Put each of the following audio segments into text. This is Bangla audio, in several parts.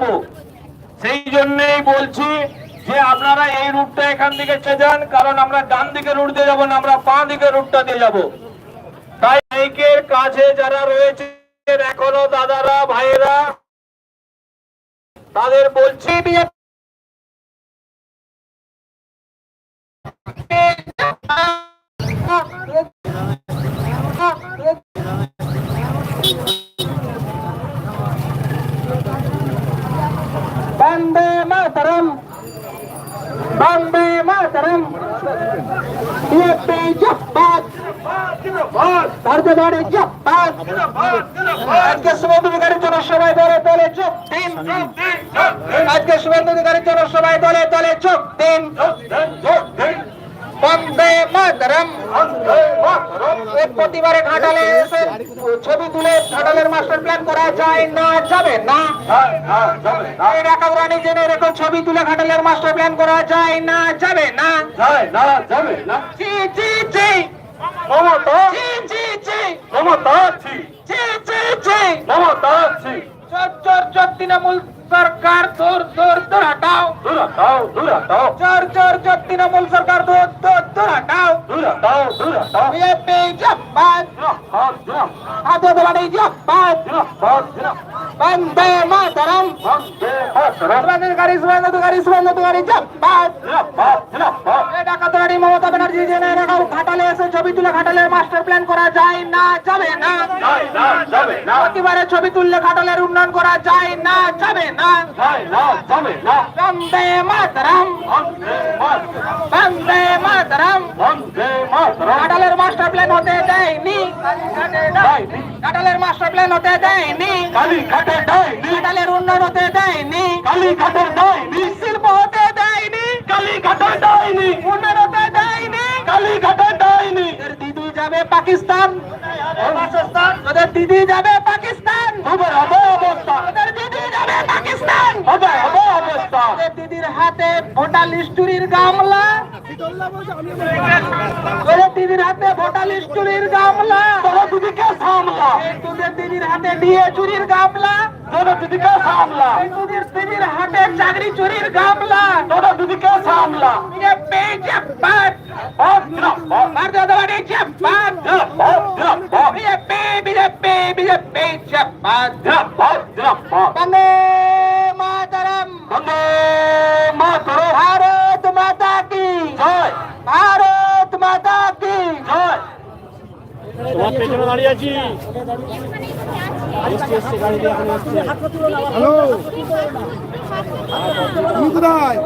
যাব সেই জন্যই বলছি যে আপনারা এই রুটটা এখান থেকে যান কারণ আমরা ডান দিকে রুট দিয়ে যাব না, আমরা বাঁ দিকে রুটটা দিয়ে যাব। তাই বাইকের কাছে যারা রয়েছে এখনও দাদারা, ভাইয়েরা, তাদের বলছি বন্দে মাতরম বন্দে মাতরম বিএপি জব্বাদ বাড়ি জব্বাদ আজকে শুভেন্দু অধিকারীর জন্য সবাই দলে দলে যোগ দিন আজকে শুভেন্দু অধিকারীর জন্য সবাই দলে দলে যোগ দিন বন্দে মাতরম। প্রতিবারে ঘাটালে এসে ছবি তুলে ঘাটালের মাস্টার প্ল্যান করা যায় না যাবে না। রাখাউরানি জেনে এরকম ছবি তুলে ঘাটালের মাস্টার প্ল্যান করা যায় না যাবে না। জি জি জি। মমতা? মমতা? মমতা? চোর চোর তৃণমূল সরকার দূর দূর দূর হটাও। দূর হটাও দূর হটাও। চোর চোর চোর তৃণমূল সরকার দূর দূর দূর হটাও। দূর হটাও দূর হটাও। বিএপি জিন্দাবাদ। হাতে বলা নেই জিন্দাবাদ জিন্দাবাদ। বন্দে মা মমতা ব্যানার্জি জেনে ঘাটালে এসে ছবি তুলে ঘাটালের মাস্টার প্ল্যান করা যায় না যাবে না। প্রতিবারে ছবি তুললে ঘাটালের উন্নয়ন করা যায় না যাবে না। বন্দে মাতরম। বন্দে মাতরম। ঘাটালের মাস্টার প্ল্যান হতে দেয়নি। ঘাটালের মাস্টার প্ল্যান হতে দেয়নি। ঘাটালের উন্নয়ন হতে দেয়নি। শিল্প হতে দেয়নি। উন্নয়ন হতে দেয়নি। তোদের দিদি যাবে পাকিস্তান। তোদের দিদি যাবে পাকিস্তান। তোদের দিদি যাবে পাকিস্তান। তোদের দিদির হাতে ভোটার লিস্টুরির গামলা। তোদের হাতে ভোটালিস চুরির গামলা তোরা দিদিকে সামলা তোদের দিদির হাতে ডিএ চুরির গামলা তোরা দিদিকে সামলা তোদের দিদির হাতে চাকরি চুরির গামলা তোরা দিদিকে সামলা ये पेज पर भद्र भद्र दवाने के भद्र भद्र ये पे बिले पे बिले पेज भद्र भद्र পেছনে দাঁড়িয়ে আছি। হ্যালো। তুমি কোথায়?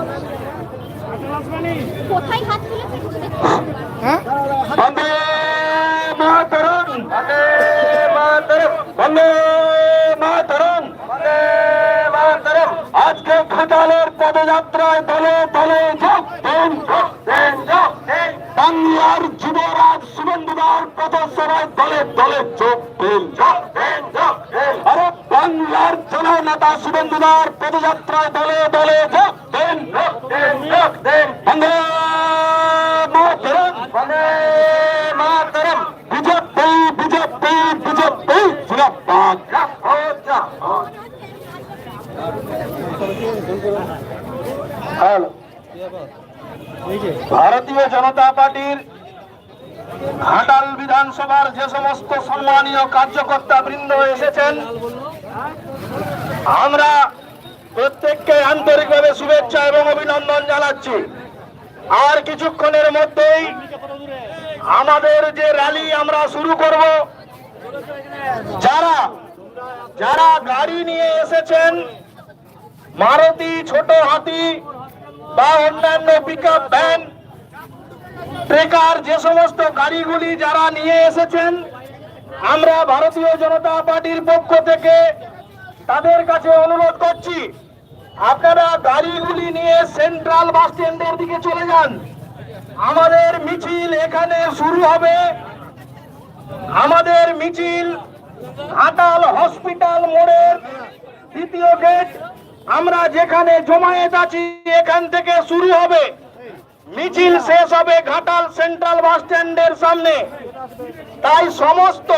কোথায় হাত তুলেছে? হ্যাঁ? মাতরম মাতরম বন্দে মাতরম মাতরম। আজকে ঘাটালের পদযাত্রায় দলে দলে যোগ বাংলার যুবরাজ বাংলার প্রথম সময় দলে দলে যোগ দিন। আরে বাংলার জননেতা শুভেন্দুদার পদযাত্রায় দলে দলে যোগ দিন। ভারতীয় জনতা পার্টির ঘাটাল বিধানসভার যে সমস্ত সম্মানীয় কার্যকর্তা বৃন্দ এসেছেন, আমরা প্রত্যেককে আন্তরিকভাবে শুভেচ্ছা এবং অভিনন্দন জানাচ্ছি। আর কিছুক্ষণের মধ্যেই আমাদের যে র্যালি আমরা শুরু করব, যারা যারা গাড়ি নিয়ে এসেছেন, মারুতি ছোট হাতি বা অন্যান্য পিক আপ ভ্যান ট্রেকার যে সমস্ত গাড়িগুলি যারা নিয়ে এসেছেন, আমরা ভারতীয় জনতা পার্টির পক্ষ থেকে তাদের কাছে অনুরোধ করছি, আপনারা গাড়িগুলি নিয়ে সেন্ট্রাল বাস স্ট্যান্ডের দিকে চলে যান। আমাদের মিছিল এখানে শুরু হবে। আমাদের মিছিল ঘাটাল হসপিটাল মোড়ের দ্বিতীয় গেট। আমরা যেখানে জমায়েত আছি, এখান থেকে শুরু হবে। মিছিল শেষ হবে ঘাটাল সেন্ট্রাল বাস স্ট্যান্ডের সামনে। তাই সমস্ত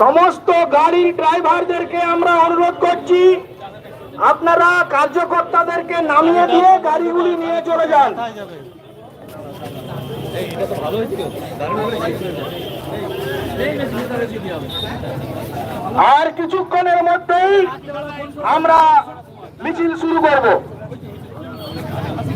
সমস্ত গাড়ির ড্রাইভারদেরকে আমরা অনুরোধ করছি, আপনারা কার্যকর্তাদেরকে নামিয়ে দিয়ে গাড়িগুলি নিয়ে চলে যান। আর কিছুক্ষণের মধ্যেই আমরা মিছিল শুরু করব।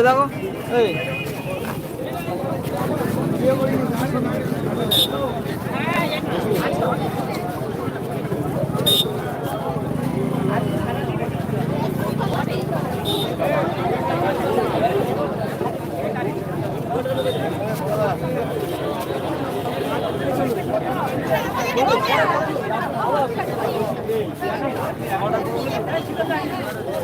দেখো এই